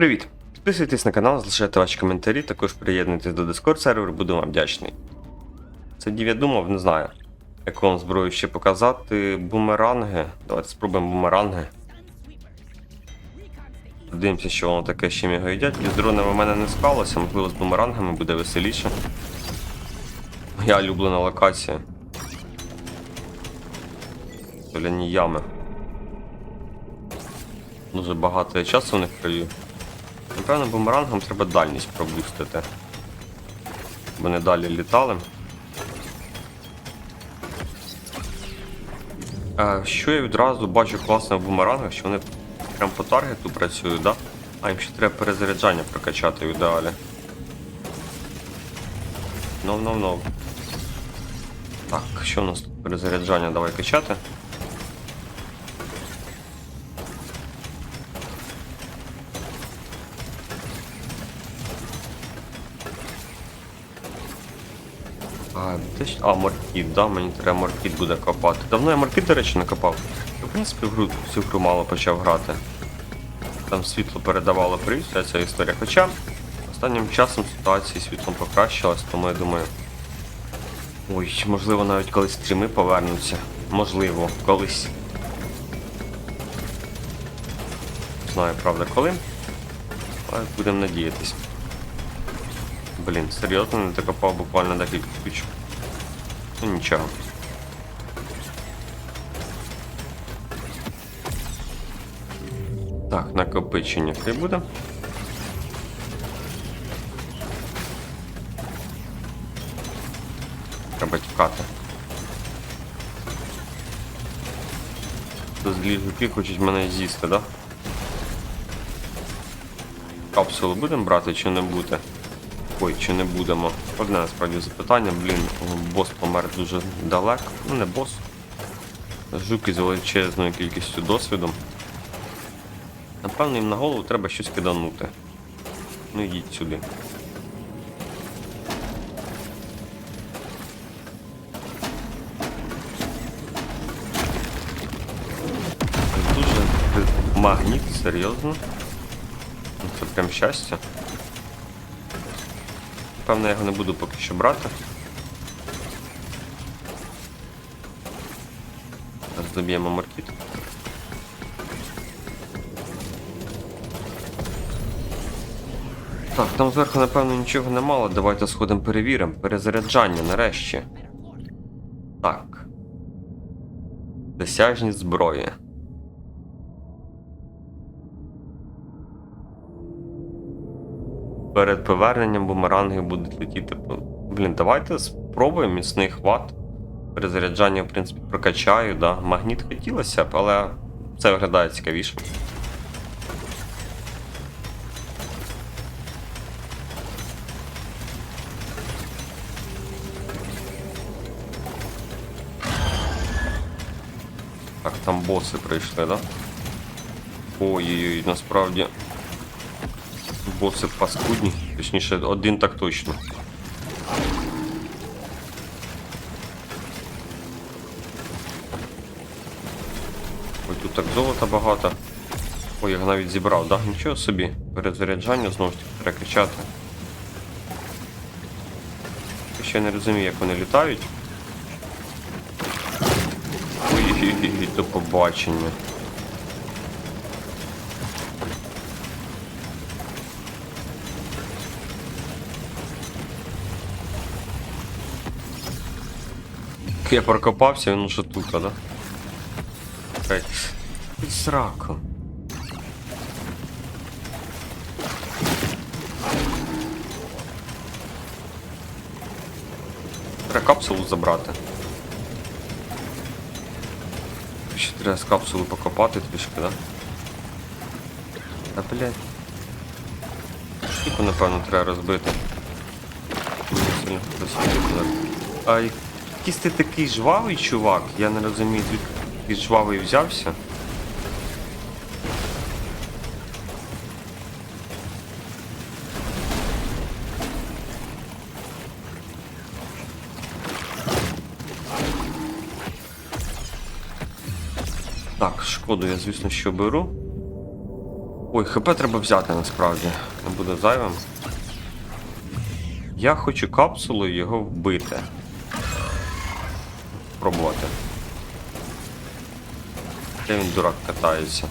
Привіт! Підписуйтесь на канал, залишайте ваші коментарі, також приєднуйтесь до Discord серверу, буду вам вдячний. Сидів я думав, не знаю, яку вам зброю ще показати. Бумеранги. Давайте спробуємо бумеранги. Подивимося, що воно таке ще мігаїдять. З дронами в мене не склалося, можливо, з бумерангами буде веселіше. Моя улюблена локація. Соляні ями. Дуже багато я часу в них провів. Напевно, бумерангом треба дальність пробустити. Бо не далі літали. Е, що я відразу бачу класно в бумерангах, що вони прям по таргету працюють, да? А їм ще треба перезаряджання прокачати в ідеалі. Ну. Так, що у нас тут перезаряджання? Давай качати. А, а, моркіт, да, мені треба моркіт буде копати. Давно я моркіт, до речі, не копав. Я, в принципі, гру, всю гру мало почав грати. Там світло передавало привіт, вся ця історія. Хоча останнім часом ситуація світлом покращилась, тому я думаю. Ой, можливо, навіть колись стріми повернуться. Можливо, колись. Знаю, правда, коли. Але будемо надіятись. Блін, серйозно не докопав буквально декілька штучок. Ну нічого. Так, накопичення хай буде. Треба тікати. Злі жуки хочуть мене з'їсти, да? Капсулу будемо брати чи не буде? Ой, чи не будемо? Одне насправді запитання, блін, бос помер дуже далеко. Ну не бос. Жуки з величезною кількістю досвіду. Напевно, їм на голову треба щось киданути. Ну йдіть сюди. Дуже магніт, серйозно. Ну, Це прям щастя. Певно, я його не буду поки що брати. Зараз доб'ємо маркіт. Так, там зверху, напевно, нічого не мало. Давайте сходимо перевіримо. Перезаряджання нарешті. Так. Досяжність зброї. Перед поверненням бумеранги будуть летіти. Блін, давайте спробуємо міцний хват. Перезаряджання, в принципі, прокачаю, да. Магніт хотілося б, але це виглядає цікавіше. Там боси прийшли, да? Ой-ой-ой, насправді. Боси паскудні. Точніше, один так точно. Ой, тут так золота багато. Ой, я його навіть зібрав, да? Нічого собі. Перезаряджання знову ж таки перекачати. Я ще не розумію, як вони літають. Ой, до побачення. Я прокопався, він уже тут, да? Ей, ти Сраку. Треба капсулу забрати. Ще треба з капсулу покопати трішки, да? Та блядь. Штуку, напевно, треба розбити. Мені сильно просвітити. А якийсь ти такий жвавий чувак, я не розумію, звідки жвавий взявся. Так, шкоду я, звісно, що беру. Ой, ХП треба взяти насправді. Не буде зайвим. Я хочу капсулою його вбити. Пробувати. Де він дурак катається?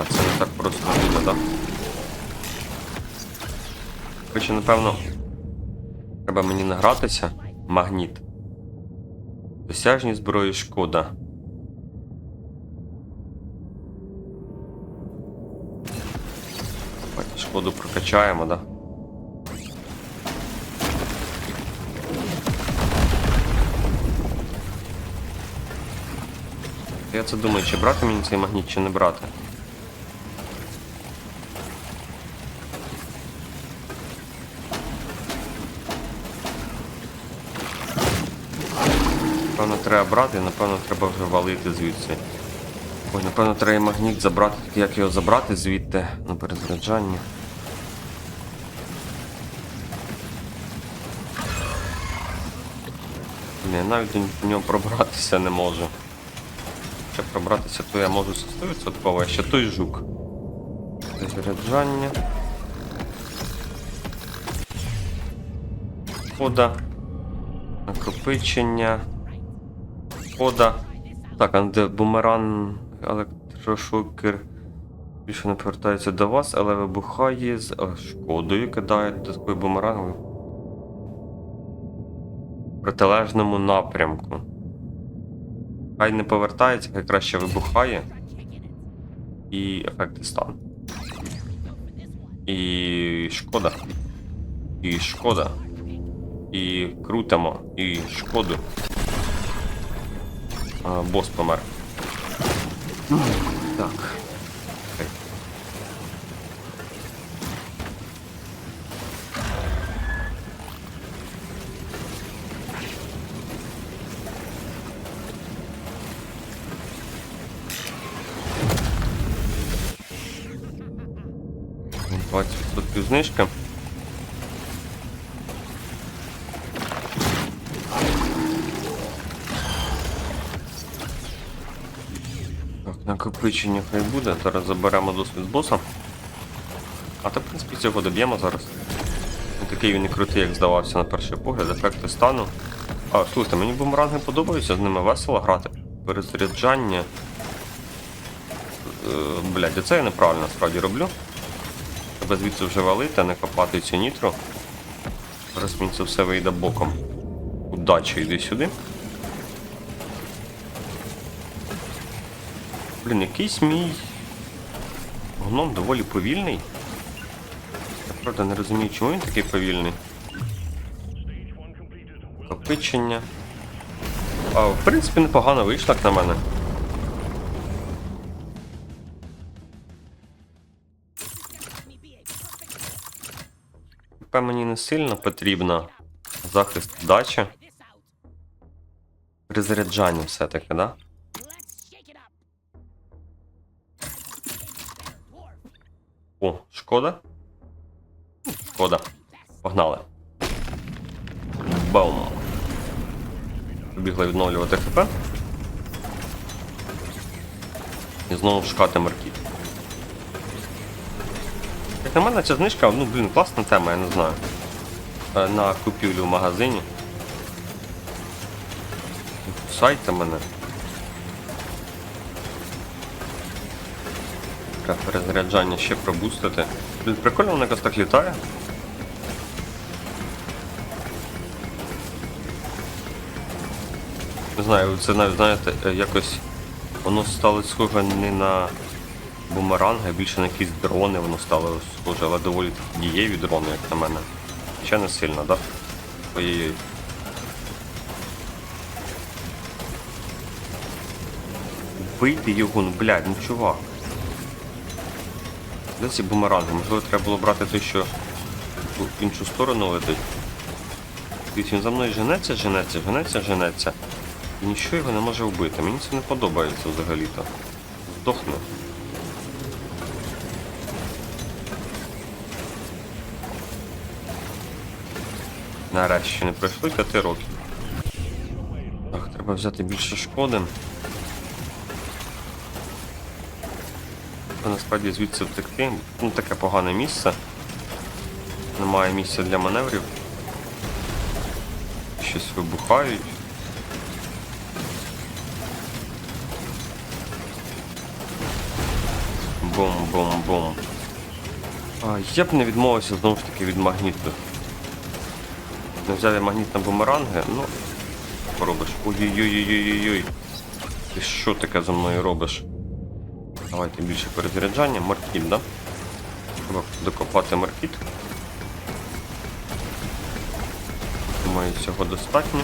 А, це не так просто буде, так? Хоча, напевно, треба мені награтися. Магніт. Досяжні зброї шкода. Давайте шкоду прокачаємо, да? Я це думаю, чи брати мені цей магніт, чи не брати. Напевно, треба брати, напевно, треба вже валити звідси. Ой, напевно, треба магніт забрати. Як його забрати звідти на перезаряджанні. Ні, я навіть до нього пробратися не можу. Якщо пробратися, то я можу 100%, а ще той жук. Перезаряджання. Хода. Накопичення. Хода. Так, а де бумеран електрошокер більше не повертається до вас, але вибухає з шкодою, кидає додатковий бумеранг в протилежному напрямку. Хай не повертається, хай краще вибухає. І ефекти стан. І шкода. І шкода. І крутимо. І шкоду. А, бос помер. Так. Знижка. Так, накопичення хай буде. Зараз заберемо досвід з боса. А то, в принципі, цього доб'ємо зараз. Не такий він і крутий, як здавався на перший погляд, ефекти стану. А, слухайте, мені бумеранги подобаються, з ними весело грати. Перезаряджання. Е, блядь, оце я неправильно насправді роблю. Треба звідси вже валити, а не копати цю нітру. Зараз мені це все вийде боком. Удачі, йди сюди. Блін, якийсь мій гном доволі повільний. Я правда не розумію, чому він такий повільний. Копичення. А, в принципі, непогано вийшло як на мене. ПП мені не сильно потрібно. Захист дачі. Перезаряджання все-таки, да? О, шкода? Шкода. Погнали. Баум. Побігли відновлювати ХП. І знову шукати маркіт. На мене ця знижка, ну блін, класна тема, я не знаю. Е, На купівлю в магазині. Сайти мене. Треба перезаряджання ще пробустити. Блін, прикольно воно якось так літає. Не знаю, це навіть, знаєте, е, якось воно стало схоже не на бумеранги, більше на якісь дрони воно стало схоже, але доволі дієві дрони, як на мене. Ще не сильно, так? Да? Ой-ой-ой. Вийди його, ну блядь, ну чувак. Де ці бумеранги? Можливо, треба було брати той, що в іншу сторону летить. Дивіться, він за мною женеться, женеться, женеться, женеться. І нічого його не може вбити. Мені це не подобається взагалі-то. Здохне. Нарешті не пройшло 5 років. Так, треба взяти більше шкоди. насправді звідси втекти. Ну, таке погане місце. Немає місця для маневрів. Щось вибухають. Бум-бум-бум. А, я б не відмовився знову ж таки від магніту. Не взяв я магніт на бумеранги, ну. Робиш. Ой-ой-ой-ой-ой-ой. Ти що таке за мною робиш? Давайте більше перезаряджання. Маркіт, да? Треба докопати маркіт. Думаю, цього достатньо.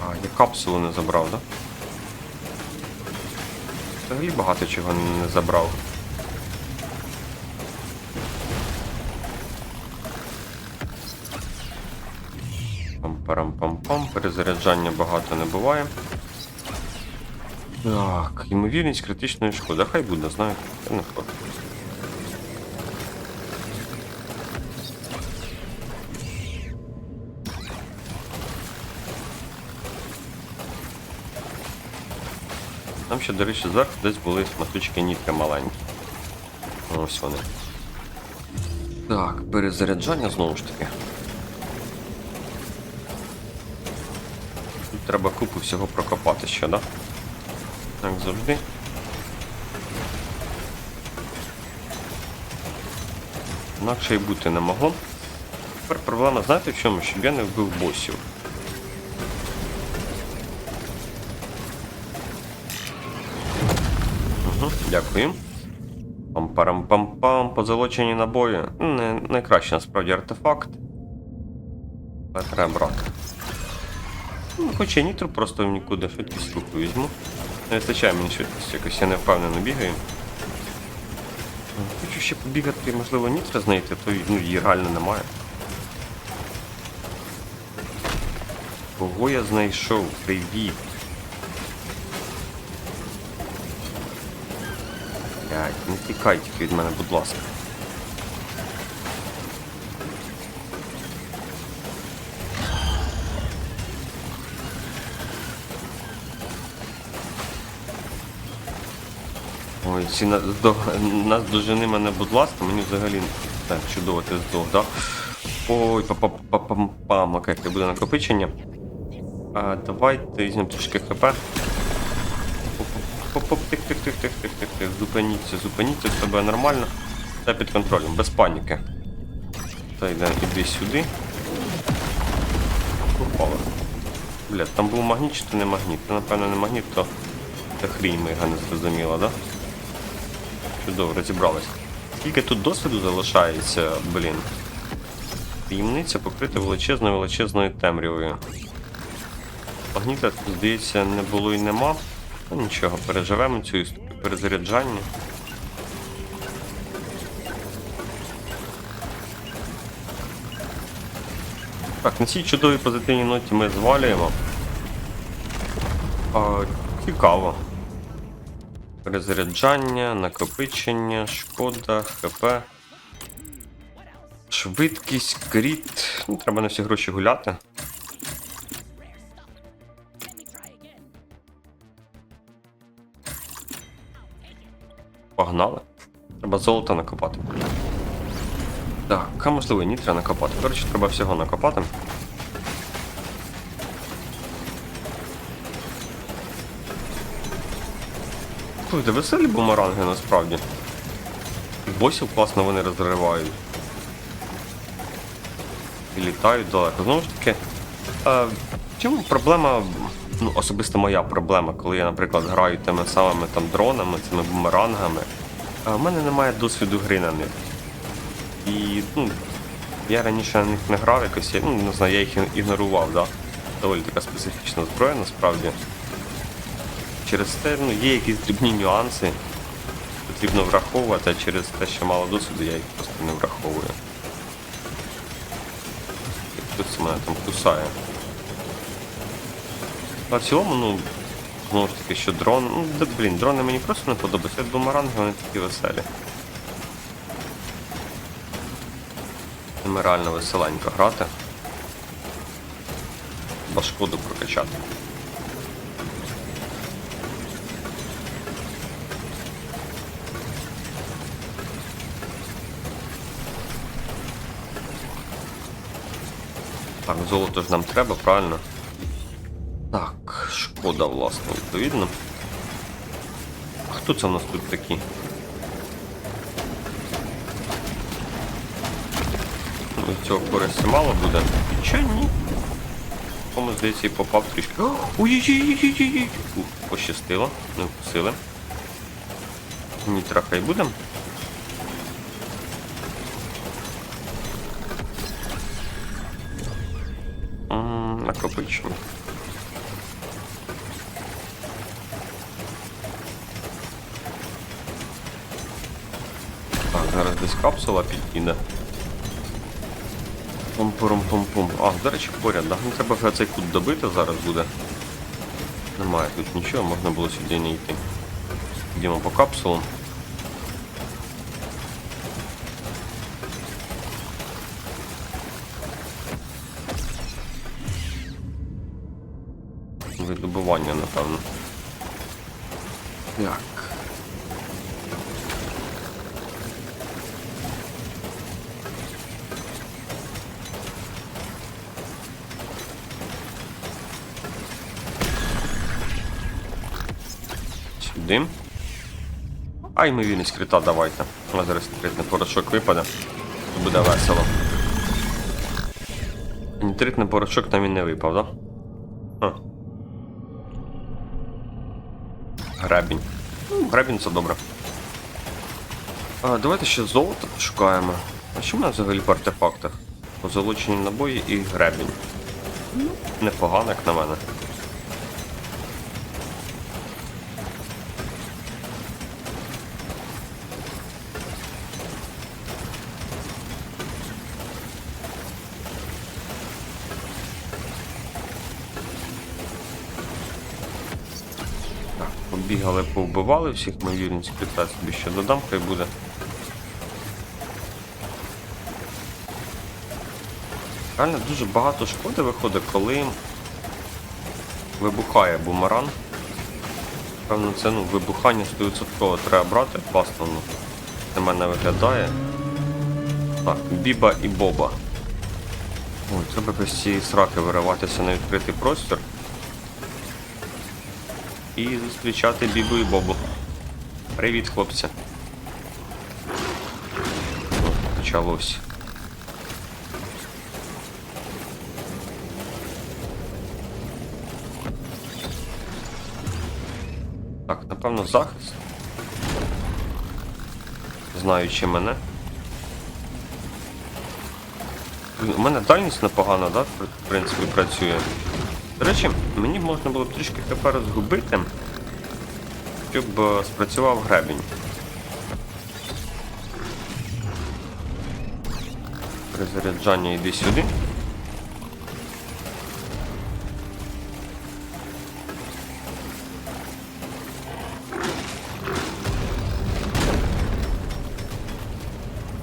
А, я капсулу не забрав, да? Взагалі багато чого не забрав. Перезаряджання багато не буває. Так, ймовірність критичної шкоди. Хай буде, знаєте, це не факт. Там ще, до речі, зверху десь були шматочки нітки маленькі. Ось вони. Так, перезаряджання знову ж таки. Треба купу всього прокопати ще, да? Як завжди. Інакше й бути не могло. Тепер проблема, знаєте в чому? Щоб я не вбив босів. Угу, дякую. Пам-парам-пам-пам, позолочені набої. Не найкращий насправді артефакт. Але треба брати. Ну, хоча нітро просто в нікуди швидкість руху візьму. Не вистачає мені швидкість, якось я не впевнено бігаю. Хочу ще побігати, можливо, нітро знайти, то ну, її реально немає. Кого я знайшов? Привіт. Блядь, не тікай тільки від мене, будь ласка. Ой, ці на, до, нас дожени мене, будь ласка, мені взагалі так, чудово ти здох, да? Ой, па-па-па-пам-пам, окей, це буде накопичення. А, давайте візьмемо трішки хп. Тих-тих-тих-тих-тих-тих-тих. Зупиніться, зупиніться, все буде нормально. Та під контролем, без паніки. Та йде, іди сюди. Попало. Бля, там був магніт чи то не магніт? Це, напевно, не магніт, то це хрінь мига не зрозуміла, да? Чудово, розібралась. Скільки тут досвіду залишається, блін. Таємниця покрита величезною величезною темрявою. Магніта, здається, не було і нема. Ну нічого, переживемо цю історію перезаряджання. Так, на цій чудовій позитивній ноті ми звалюємо. А, цікаво. Перезаряджання, накопичення, шкода, ХП. Швидкість, кріт. Ну, треба на всі гроші гуляти. Погнали. Треба золото накопати. Так, а можливо і ні треба накопати. Коротше, треба всього накопати. Слухайте, веселі бумеранги насправді. Босів класно вони розривають. І літають далеко. Знову ж таки. Е, чому проблема, ну, особисто моя проблема, коли я, наприклад, граю тими самими там дронами, цими бумерангами. А в мене немає досвіду гри на них. І, ну, я раніше на них не грав якось, я, ну, не знаю, я їх ігнорував, да. Доволі така специфічна зброя насправді. Через те, ну, є якісь дрібні нюанси, потрібно враховувати, а через те, що мало досвіду, я їх просто не враховую. Хтось мене там кусає. А в цілому, ну, знову ж таки, що дрон. Ну, да, блін, дрони мені просто не подобаються. От бумеранги вони такі веселі. Ними реально веселенько грати. Ба шкоду прокачати. Золото ж нам треба, правильно? Так, шкода, власне, відповідно. Хто це в нас тут такі? Ну, цього користі мало буде. Чи ні? Кому здається і попав трішки. Ой-ой-ой-ой-ой-ой! Пощастило, не вкусили. Нітра хай будем. Капсула підійде. Пум-пурум-пум-пум. А, до речі, поряд, да? Ну треба цей кут добити зараз буде. Немає тут нічого, можна було сюди не йти. Йдемо по капсулам. Видобування, напевно. Так. Сюди. А ймовірність крита давайте. Нас зараз нітритний порошок випаде. Буде весело. Нітритний порошок нам і не випав, так? Да? А. Гребінь. Ну, Гребінь це добре. А, давайте ще золото пошукаємо. А що в нас взагалі по артефактах? Позолочені набої і гребінь. Непогано, як на мене. Побігали, повбивали всіх, ймовірність крита собі ще додам, хай буде. Реально дуже багато шкоди виходить, коли вибухає бумеранг. Певно, це ну, вибухання 100% треба брати, класно ну, на мене виглядає. Так, Біба і Боба. Ой, треба без цієї сраки вириватися на відкритий простір. І зустрічати Бібу і Бобу. Привіт, хлопці. Почалось. Так, напевно, захист. Знаючи мене. У мене дальність непогана, да? В принципі, працює. До речі, мені можна було б трішки хп розгубити, щоб е, спрацював гребінь. Перезаряджання йди сюди.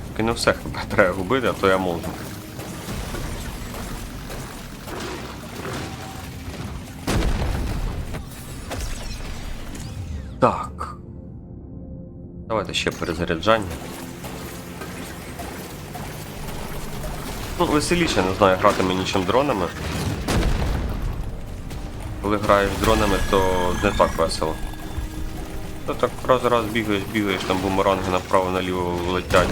Тільки не все хп треба губити, а то я можу. Так. Давайте ще перезаряджання. Ну, веселіше, не знаю, грати мені чим дронами. Коли граєш дронами, то не так весело. Та так раз раз бігаєш, бігаєш, там бумеранги направо-наліво летять.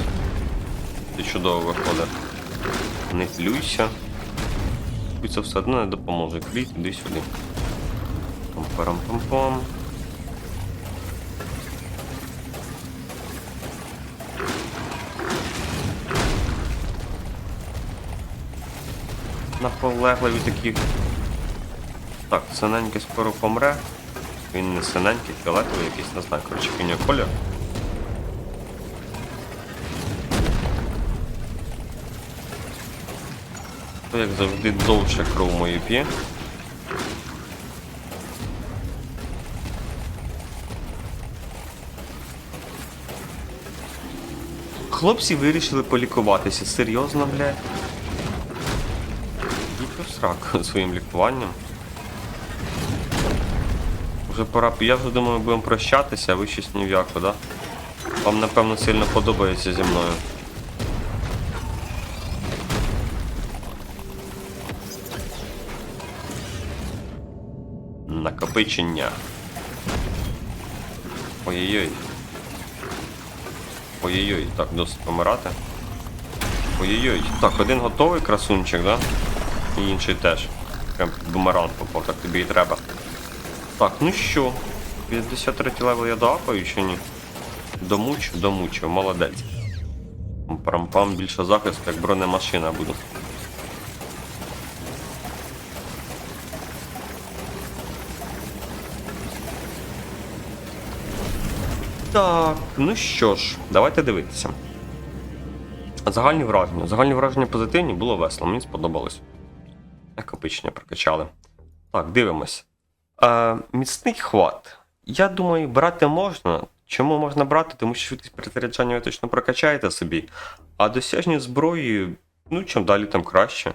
Це чудово виходить. Не плюйся. Тобі це все одно не допоможе. Кліт, іди сюди. Пам-парам-пам-пам. Наполегливі такі. Так, синенький скоро помре. Він не синенький, фіолетовий якийсь, не знаю, коротше, у нього колір. То як завжди довше кров мою п'є. Хлопці вирішили полікуватися. Серйозно, блядь? сраку своїм лікуванням. Вже пора. Я вже думаю, будемо прощатися, а ви щось ні в да? Вам напевно сильно подобається зі мною. Накопичення. Ой-ой-ой. Ой-ой-ой, так, досить помирати. Ой-ой-ой. Так, один готовий красунчик, да? І інший теж. Прям під бумеранг попав, так тобі і треба. Так, ну що? 53 левел я доапаю чи ні? Домучу, домучу, молодець. Парампам більше захисту, як бронемашина буду. Так, ну що ж, давайте дивитися. Загальні враження. Загальні враження позитивні, було весело, мені сподобалось. Накопичення прокачали. Так, дивимось. Е, міцний хват. Я думаю, брати можна. Чому можна брати? Тому що швидкість перезаряджання ви точно прокачаєте собі. А досяжні зброї, ну, чим далі, тим краще.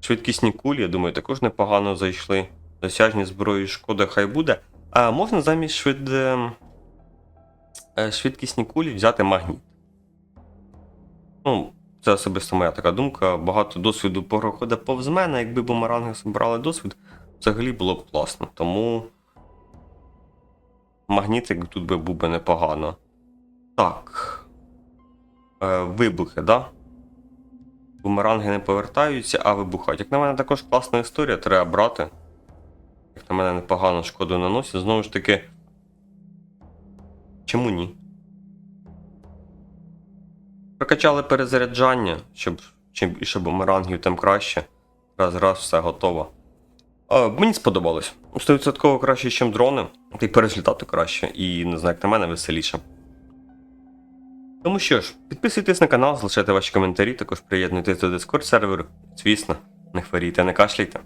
Швидкісні кулі, я думаю, також непогано зайшли. Досяжні зброї, шкода, хай буде. А можна замість швид... е, е, швидкісні кулі взяти магніт. Ну, це особисто моя така думка. Багато досвіду проходить повз мене. Якби бумеранги збирали досвід, взагалі було б класно. Тому магнітик тут би був би непогано. Так. Е, вибухи, да? Бумеранги не повертаються, а вибухають. Як на мене, також класна історія, треба брати. Як на мене непогано шкоду наносить. Знову ж таки. Чому ні? Прокачали перезаряджання, щоб чим більше бумерангів, тим краще. Раз раз все готово. А, мені сподобалось. 100% краще, ніж дрони. Та й перезлітати краще. І не знаю, як на мене веселіше. Тому що ж, підписуйтесь на канал, залишайте ваші коментарі, також приєднуйтесь до Discord серверу. Звісно, не хворійте, не кашляйте.